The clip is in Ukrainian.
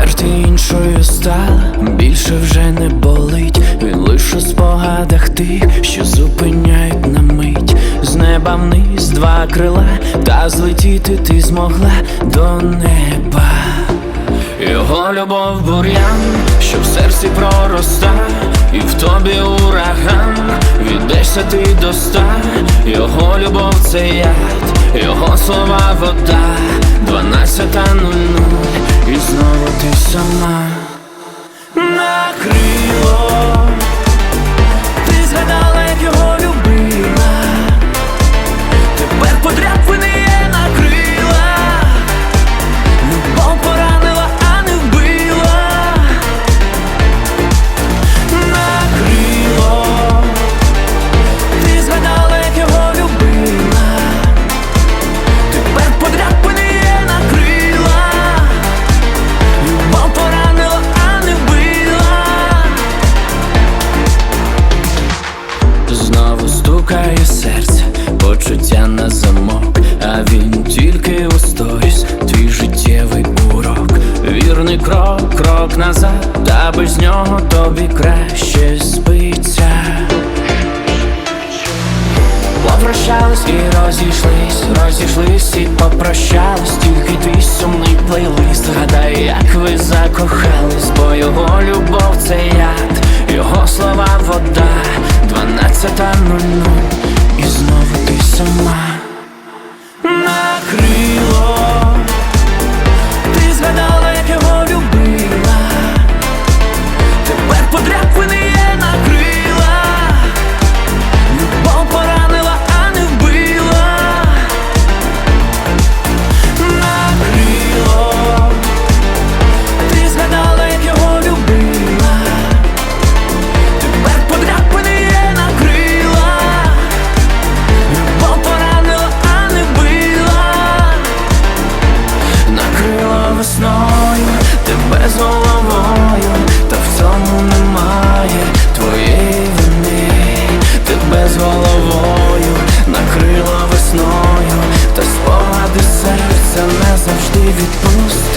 легшою стала, більше вже не болить. Він лише у спогадах тих, що зупиняють на мить. З неба вниз два крила, та злетіти ти змогла до неба. Його любов бур'ян, що в серці пророста, і в тобі ураган, віддешся ти до ста, його любов це яд, його слова вода, дванадцята нуль нуль, і знову ти сама Знову стукає серце, почуття на замок, а він тільки у твій життєвий урок. Вірний крок, крок назад, та без нього тобі краще спиться. Попрощались і розійшлись, розійшлись і попрощались, тільки твій сумний плейлист. Гадай, як ви закохались, бо його любов це яд, його слова вода, дванадцята нуль нуль, і знову ти сама be posted